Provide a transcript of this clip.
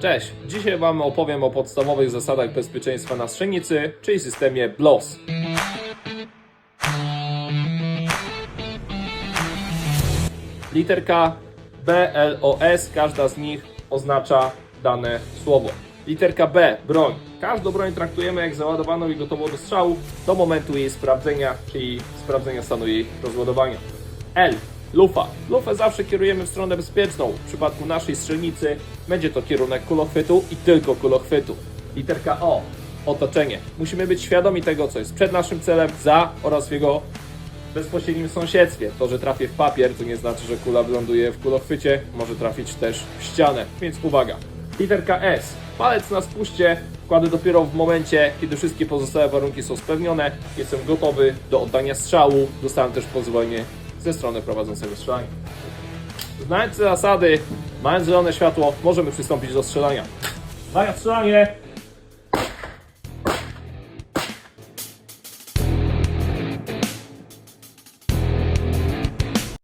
Cześć, dzisiaj Wam opowiem o podstawowych zasadach bezpieczeństwa na strzelnicy, czyli systemie BLOS. Literka B, L, O, S, każda z nich oznacza dane słowo. Literka B, broń. Każdą broń traktujemy jak załadowaną i gotową do strzału do momentu jej sprawdzenia, czyli sprawdzenia stanu jej rozładowania. L, lufa. Lufę zawsze kierujemy w stronę bezpieczną. W przypadku naszej strzelnicy będzie to kierunek kulochwytu i tylko kulochwytu. Literka O, otoczenie. Musimy być świadomi tego, co jest przed naszym celem, za oraz w jego bezpośrednim sąsiedztwie. To, że trafię w papier, to nie znaczy, że kula wyląduje w kulochwycie, może trafić też w ścianę, więc uwaga. Literka S. Palec na spuście kładę dopiero w momencie, kiedy wszystkie pozostałe warunki są spełnione. Jestem gotowy do oddania strzału. Dostałem też pozwolenie ze strony prowadzącego strzelania. Znając zasady, mając zielone światło, możemy przystąpić do strzelania. Uwaga, strzelanie!